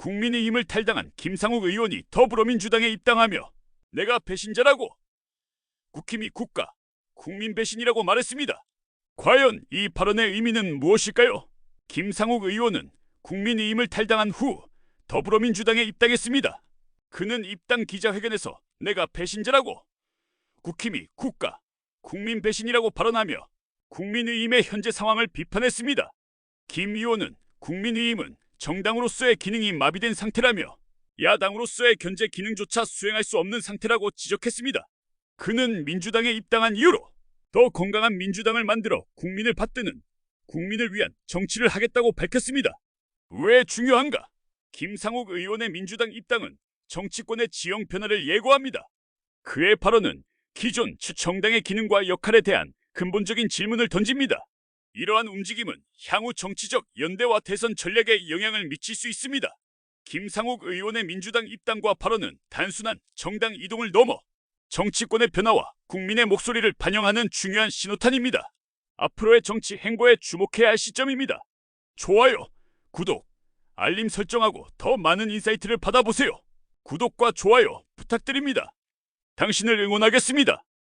국민의힘을 탈당한 김상욱 의원이 더불어민주당에 입당하며 내가 배신자라고 국힘이 국가, 국민 배신이라고 말했습니다. 과연 이 발언의 의미는 무엇일까요? 김상욱 의원은 국민의힘을 탈당한 후 더불어민주당에 입당했습니다. 그는 입당 기자회견에서 내가 배신자라고 국힘이 국가, 국민 배신이라고 발언하며 국민의힘의 현재 상황을 비판했습니다. 김 의원은 국민의힘은 정당으로서의 기능이 마비된 상태라며 야당으로서의 견제 기능조차 수행할 수 없는 상태라고 지적했습니다. 그는 민주당에 입당한 이유로 더 건강한 민주당을 만들어 국민을 받드는 국민을 위한 정치를 하겠다고 밝혔습니다. 왜 중요한가? 김상욱 의원의 민주당 입당은 정치권의 지형 변화를 예고합니다. 그의 발언은 기존 정당의 기능과 역할에 대한 근본적인 질문을 던집니다. 이러한 움직임은 향후 정치적 연대와 대선 전략에 영향을 미칠 수 있습니다. 김상욱 의원의 민주당 입당과 발언은 단순한 정당 이동을 넘어 정치권의 변화와 국민의 목소리를 반영하는 중요한 신호탄입니다. 앞으로의 정치 행보에 주목해야 할 시점입니다. 좋아요, 구독, 알림 설정하고 더 많은 인사이트를 받아보세요. 구독과 좋아요 부탁드립니다. 당신을 응원하겠습니다.